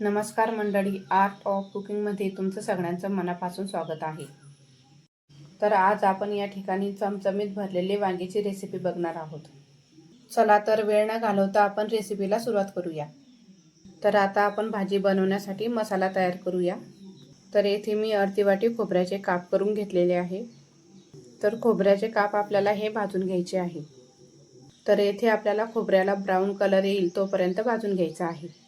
नमस्कार मंडळी art of कुकिंगमध्ये तुमचं सगळ्यांचं मनापासून स्वागत आहे. तर आज आपण या ठिकाणी चमचमीत भरलेले वांगीची रेसिपी बघणार आहोत. चला तर वेळ न घालवता आपण रेसिपीला सुरुवात करूया. तर आता आपण भाजी बनवण्यासाठी मसाला तयार करूया. तर येथे मी अर्धी वाटी खोबऱ्याचे काप करून घेतलेले आहे. तर खोबऱ्याचे काप आपल्याला हे भाजून घ्यायचे आहे. तर येथे आपल्याला खोबऱ्याला ब्राऊन कलर येईल तोपर्यंत भाजून घ्यायचा आहे.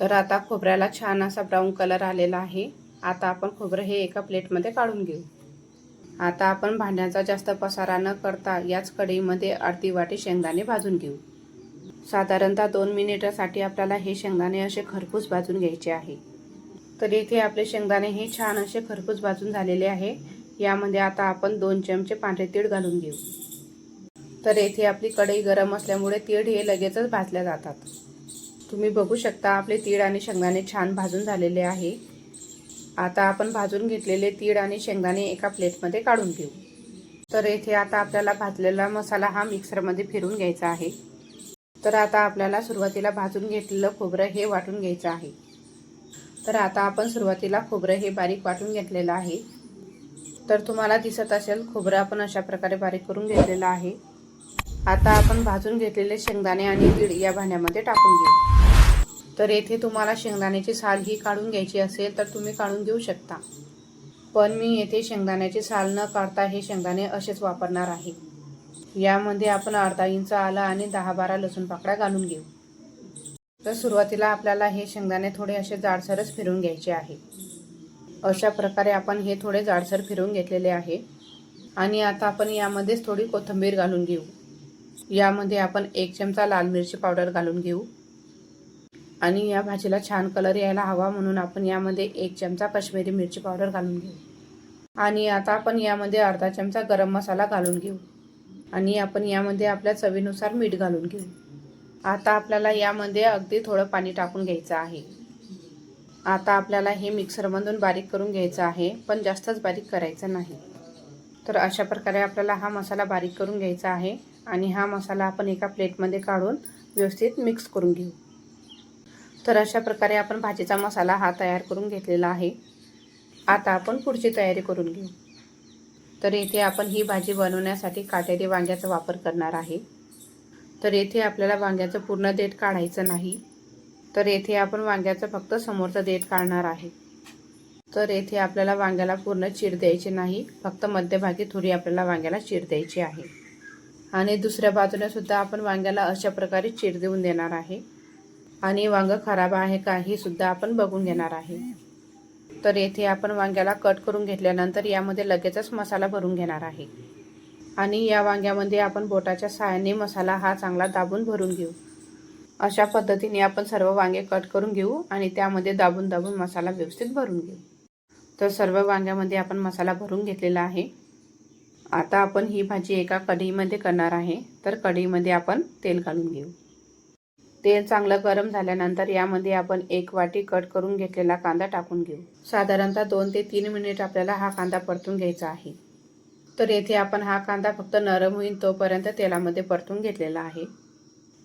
तर आता खोबऱ्याला छान असा ब्राऊन कलर आलेला आहे. आता आपण खोबरं हे एका प्लेटमध्ये काढून घेऊ. आता आपण भांड्याचा जास्त पसारा न करता याच कढईमध्ये अर्धी वाटी शेंगदाणे भाजून घेऊ. साधारणतः दोन मिनिटासाठी आपल्याला हे शेंगदाणे असे खरपूस भाजून घ्यायचे आहे. तर इथे आपले शेंगदाणे हे छान असे खरपूस भाजून झालेले आहे. यामध्ये आता आपण दोन चमचे पांढरे तीळ घालून घेऊ. तर येथे आपली कढई गरम असल्यामुळे तीळ हे लगेचच भाजल्या जातात. तुम्ही बघू शकता आपले तीळ आणि शेंगदाणे छान भाजून झालेले आहे. आता आपण भाजून घेतलेले तीळ आणि शेंगदाणे एका प्लेटमध्ये काढून घेऊ. तर येथे आता आपल्याला भाजलेला मसाला हा मिक्सरमध्ये फिरून घ्यायचा आहे. तर आता आपल्याला सुरुवातीला भाजून घेतलेलं खोबरं हे वाटून घ्यायचं आहे. तर आता आपण सुरुवातीला खोबरं हे बारीक वाटून घेतलेलं आहे. तर तुम्हाला दिसत असेल खोबरं आपण अशा प्रकारे बारीक करून घेतलेलं आहे. आता आपण भाजून घेतलेले शेंगदाणे आणि तीळ या भांड्यामध्ये टाकून घेऊ. तर येथे तुम्हाला शेंगदाण्याची साल ही काढून घ्यायची असेल तर तुम्ही काढून घेऊ शकता. पण मी येथे शेंगदाण्याची साल न काढता हे शेंगदाणे असेच वापरणार आहे. यामध्ये आपण अर्धा इंच आलं आणि दहा बारा लसूण पाकळ्या घालून घेऊ. तर सुरुवातीला आपल्याला हे शेंगदाणे थोडे असे जाडसरच फिरून घ्यायचे आहे. अशा प्रकारे आपण हे थोडे जाडसर फिरून घेतलेले आहे. आणि आता आपण यामध्येच थोडी कोथिंबीर घालून घेऊ. यामध्ये आपण एक चमचा लाल मिरची पावडर घालून घेऊ. आणि या भाजीला छान कलर यायला हवा म्हणून आपण यामध्ये एक चमचा काश्मीरी मिरची पावडर घालून घेऊ. आणि आता आपण यामध्ये अर्धा चमचा गरम मसाला घालून घेऊ. आणि आपण यामध्ये आपल्या चवीनुसार मीठ घालून घेऊ. आता आपल्याला यामध्ये अगदी थोडं पाणी टाकून घ्यायचं आहे. आता आपल्याला हे मिक्सरमधून बारीक करून घ्यायचं आहे पण जास्तच बारीक करायचं नाही. तर अशा प्रकारे आपल्याला हा मसाला बारीक करून घ्यायचा आहे. आणि हा मसाला आपण एका प्लेटमध्ये काढून व्यवस्थित मिक्स करून घेऊ. तर अशा प्रकारे आपण भाजीचा मसाला हा तयार करून घेतलेला आहे. आता आपण पुढची तयारी करून घेऊ. तर येथे आपण ही भाजी बनवण्यासाठी काटेरी वांग्याचा वापर करणार आहे. तर येथे आपल्याला वांग्याचं पूर्ण देठ काढायचं नाही. तर येथे आपण वांग्याचं फक्त समोरचं देठ काढणार आहे. तर येथे आपल्याला वांग्याला पूर्ण चीर द्यायची नाही. फक्त मध्यभागी थोडी आपल्याला वांग्याला चीर द्यायची आहे. आणि दुसऱ्या बाजूने सुद्धा आपण वांग्याला अशा प्रकारे चीर देऊन देणार आहे. आणि वांगं खराब आहे का हे सुद्धा आपण बघून घेणार आहे. तर येथे आपण वांग्याला कट करून घेतल्यानंतर यामध्ये लगेचच मसाला भरून घेणार आहे. आणि या वांग्यामध्ये आपण बोटाच्या सहाय्याने मसाला हा चांगला दाबून भरून घेऊ. अशा पद्धतीने आपण सर्व वांगे कट करून घेऊ आणि त्यामध्ये दाबून दाबून मसाला व्यवस्थित भरून घेऊ. तर सर्व वांग्यामध्ये आपण मसाला भरून घेतलेला आहे. आता आपण ही भाजी एका कढईमध्ये करणार आहे. तर कढईमध्ये आपण तेल घालून घेऊ. तेल चांगलं गरम झाल्यानंतर यामध्ये आपण एक वाटी कट करून घेतलेला कांदा टाकून घेऊ. साधारणतः दोन ते तीन मिनिट आपल्याला हा कांदा परतून घ्यायचा आहे. तर येथे आपण हा कांदा फक्त नरम होईल तोपर्यंत तेलामध्ये परतून घेतलेला आहे.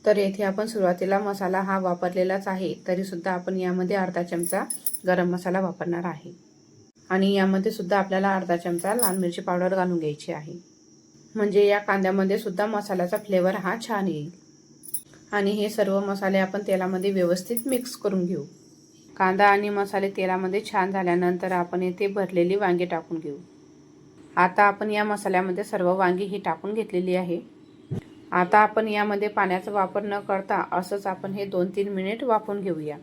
तर येथे आपण सुरुवातीला मसाला हा वापरलेलाच आहे. तरीसुद्धा आपण यामध्ये अर्धा चमचा गरम मसाला वापरणार आहे. आणि यामध्ये सुद्धा आपल्याला अर्धा चमचा लाल मिरची पावडर घालून घ्यायची आहे. म्हणजे या कांद्यामध्ये सुद्धा मसाल्याचा फ्लेवर हा छान येईल. आणि हे सर्व मसाले आपण तेलामध्ये व्यवस्थित मिक्स करून घेऊ. कांदा आणि मसाले तेलामध्ये छान झाल्यानंतर आपण येथे भरलेली वांगी टाकून घेऊ. आता आपण या मसाल्यामध्ये सर्व वांगी ही टाकून घेतलेली आहे. आता आपण यामध्ये पाण्याचा वापर न करता असंच आपण हे दोन तीन मिनिट वाफून घेऊया.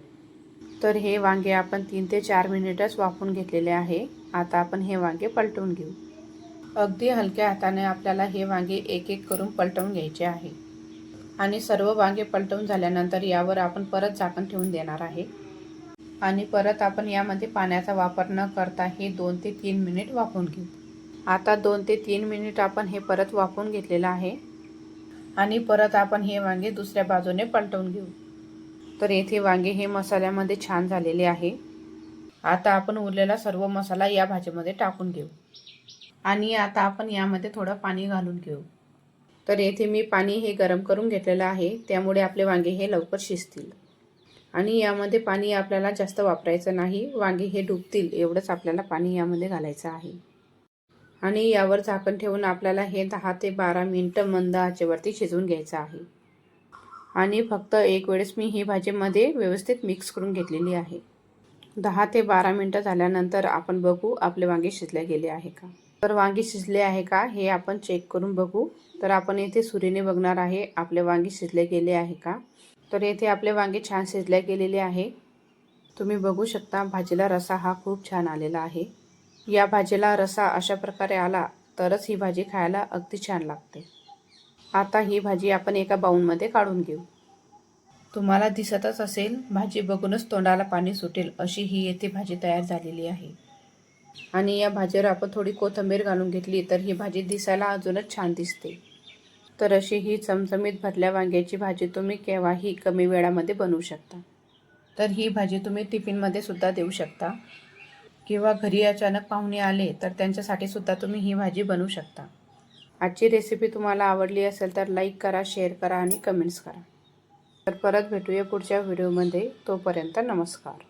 तर हे वांगे आपण तीन ते चार मिनिटच वाफून घेतलेले आहे. आता आपण हे वांगे पलटवून घेऊ. अगदी हलक्या हाताने आपल्याला हे वांगे एक एक करून पलटवून घ्यायचे आहे. आणि सर्व वांगे पलटवून झाल्यानंतर यावर आपण परत झाकण ठेवून देणार आहे. आणि परत आपण यामध्ये पाण्याचा वापर न करता हे दोन ते तीन मिनिट वाफवून घेऊ. आता दोन ते तीन मिनिट आपण हे परत वाफवून घेतलेलं आहे. आणि परत आपण हे वांगे दुसऱ्या बाजूने पलटवून घेऊ. तर येथे वांगे हे मसाल्यामध्ये छान झालेले आहे. आता आपण उरलेला सर्व मसाला या भाजीमध्ये टाकून घेऊ. आणि आता आपण यामध्ये थोडं पाणी घालून घेऊ. तर येथे मी पाणी हे गरम करून घेतलेलं आहे. त्यामुळे आपले वांगे हे लवकर शिजतील. आणि यामध्ये पाणी आपल्याला जास्त वापरायचं नाही. वांगे हे डुबतील एवढंच आपल्याला पाणी यामध्ये घालायचं आहे. आणि यावर झाकण ठेवून आपल्याला हे दहा ते बारा मिनटं मंद आचेवरती शिजवून घ्यायचं आहे. आणि फक्त एक वेळेस मी ही भाजीमध्ये व्यवस्थित मिक्स करून घेतलेली आहे. दहा ते बारा मिनटं झाल्यानंतर आपण बघू आपले वांगे शिजले गेले आहे का. तर वांगे शिजले आहे का हे आपण चेक करून बघू. तर आपण येथे सुरीने बघणार आहे आपले वांगे शिजले गेले आहे का. तर येथे आपले वांगे छान शिजले गेलेले आहे. तुम्ही बघू शकता भाजीला रसा हा खूप छान आलेला आहे. या भाजीला रसा अशा प्रकारे आला तरच ही भाजी खायला अगदी छान लागते. आता ही भाजी आपण एका बाऊलमध्ये काढून घेऊ. तुम्हाला दिसतच असेल भाजी बघूनच तोंडाला पाणी सुटेल अशी ही येथे भाजी तयार झालेली आहे. आणि या भाजीवर आपण थोडी कोथिंबीर घालून घेतली तर ही भाजी दिसायला अजूनच छान दिसते. तर अशी ही चमचमीत भरल्या वांग्याची भाजी तुम्ही केव्हाही कमी वेळामध्ये बनवू शकता. तर ही भाजी तुम्ही टिफिनमध्ये सुद्धा देऊ शकता. किंवा घरी अचानक पाहुणे आले तर त्यांच्यासाठी सुद्धा तुम्ही ही भाजी बनवू शकता. आजची रेसिपी तुम्हाला आवडली असेल तर लाईक करा शेअर करा आणि कमेंट्स करा. तर परत भेटूया पुढच्या व्हिडिओमध्ये तोपर्यंत नमस्कार.